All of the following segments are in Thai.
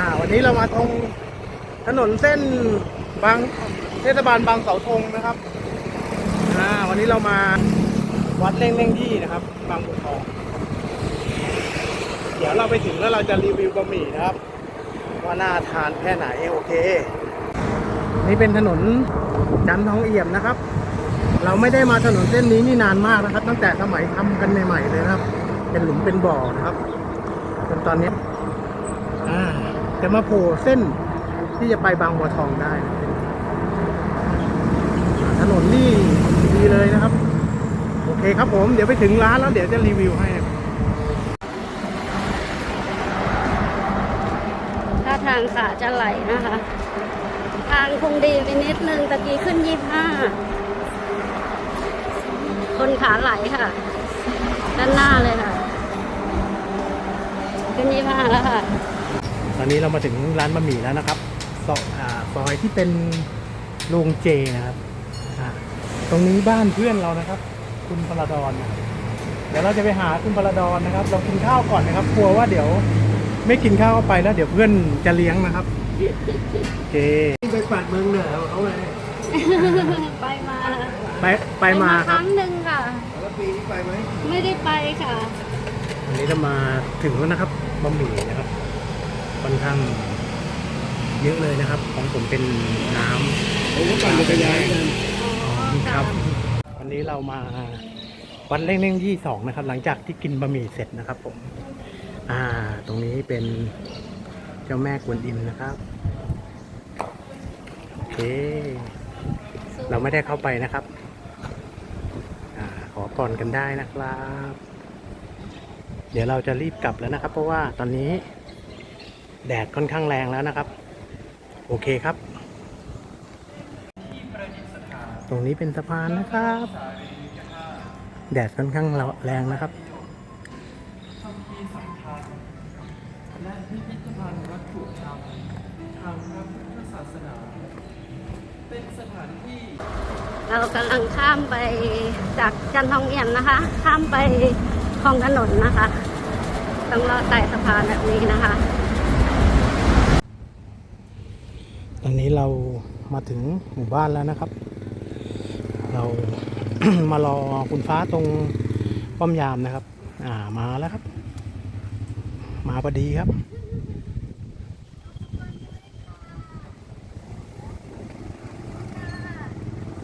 อ่า วันนี้เรามาตรงถนนเส้นบางเทศบาลบางเสาธงนะครับ อ่า วันนี้เรามาวัดเล่งเล่งที่นะครับ บางบัวทอง เดี๋ยวเราไปถึงแล้วเราจะรีวิวบะหมี่นะครับ ว่าน่าทานแค่ไหนโอเค นี่เป็นถนนจันทองเอี่ยมนะครับ เราไม่ได้มาถนนเส้นนี้นี่นานมากนะครับ ตั้งแต่สมัยทำกันใหม่ๆเลยนะครับ เป็นหลุมเป็นบ่อนะครับจนตอนนี้ จะมาโผล่เส้นที่จะไปบางบัวทองได้ถนนนี่ดีเลยนะครับ โอเคครับผมเดี๋ยวไปถึงร้านแล้วเดี๋ยวจะรีวิวให้นะครับถ้าทางขาจะไหลนะคะ ทางคงดีไปนิดนึงตะกี้ขึ้นยี่ห้าคนขาไหลค่ะ ด้านหน้าเลยค่ะ ขึ้นยี่ห้าแล้วค่ะ อนนี้เรามาถึงร้านบะหมี่แล้วนะครับซอยอ่าซอยที่เป็นโรงเจนะครับอ่าตรงนี้บ้านเพื่อนเรานะครับ คุณพลดอนนะครับเดี๋ยวเราจะไปหาคุณพลดอนนะครับ เรากินข้าวก่อนนะครับกลัวว่าเดี๋ยวไม่กินข้าวเข้าไปแล้ว เดี๋ยวเพื่อนจะเลี้ยงนะครับโอเคไปปัดเมืองเหนือเขาไงไปมาไปไปมาคครับรั้งหนึ่งค่ะแล้วปีนี้ไปไหมไม่ได้ไปค่ะวันนี้เรามาถึงแล้วนะครับบะหมี่นะครับ ค่อนข้างเยอะเลยนะครับ ของผมเป็นน้ำผมก็ปั่นจักรยานกันครับ วันนี้เรามาวัดเล่งเล่งที่สองนะครับ หลังจากที่กินบะหมี่เสร็จนะครับ ผม อ่า ตรงนี้เป็นเจ้าแม่กวนอิมนะครับโอเค เราไม่ได้เข้าไปนะครับอ่าขอก่อนกันได้นะครับ เดี๋ยวเราจะรีบกลับแล้วนะครับ เพราะว่าตอนนี้ แดดค่อนข้างแรงแล้วนะครับ โอเคครับ ตรงนี้เป็นสะพานนะครับ แดดค่อนข้างแรงนะครับและพิพิธภัณฑ์วัตถุธรรมทางพระพุทธศาสนา เป็นสถานที่ เรากำลังข้ามไปจากจันทองเอี่ยมนะคะ ข้ามไปคลองถนนนะคะ ต้องลอดใต้สะพานแบบนี้นะคะ ต อนนี้เรามาถึงหมู่บ้านแล้วนะครับ เรามารอคุณฟ้าตรงป้อมยามนะครับ อ่ามาแล้วครับ มาพอดีครับ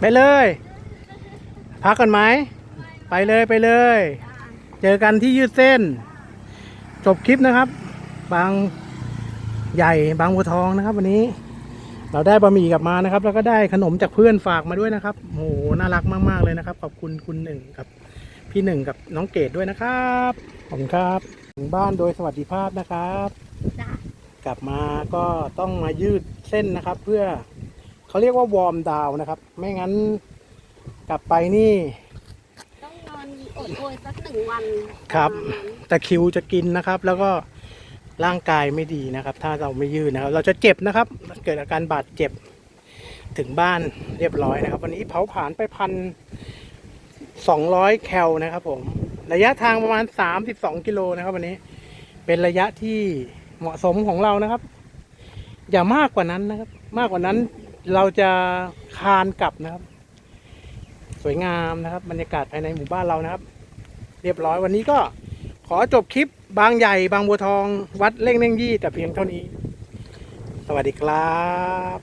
ไปเลย พักกันไหม ไปเลยไปเลย เจอกันที่ยืดเส้น จบคลิปนะครับ บางใหญ่บางบัวทองนะครับวันนี้ เราได้บะหมี่กลับมานะครับ แล้วก็ได้ขนมจากเพื่อนฝากมาด้วยนะครับโอ้โหน่ารักมาก ๆ เลยนะครับ ขอบคุณคุณหนึ่งกับพี่หนึ่งกับน้องเกดด้วยนะครับขอบคุณครับถึงบ้านโดยสวัสดิภาพนะครับจ้ะกลับมาก็ต้องมายืดเส้นนะครับ เพื่อเขาเรียกว่าวอร์มดาวน์นะครับ ไม่งั้นกลับไปนี่ ต้องนอนอดโอยสักหนึ่งวันครับประมาณนั้นตะคริวจะกินนะครับ แล้วก็ ร่างกายไม่ดีนะครับ ถ้าเราไม่ยืดนะครับ เราจะเจ็บนะครับ เกิดอาการบาดเจ็บถึงบ้านเรียบร้อยนะครับ วันนี้เผาผลาญไปพันสองร้อยแคลนะครับผม ระยะทางประมาณสามสิบสองกิโลนะครับ วันนี้เป็นระยะที่เหมาะสมของเรานะครับ อย่ามากกว่านั้นนะครับ มากกว่านั้นเราจะคานกลับนะครับ สวยงามนะครับ บรรยากาศภายในหมู่บ้านเรานะครับ เรียบร้อยวันนี้ก็ขอจบคลิปบางใหญ่บางบัวทอง วัดเล่งเล่งยี่แต่เพียงเท่านี้ สวัสดีครับ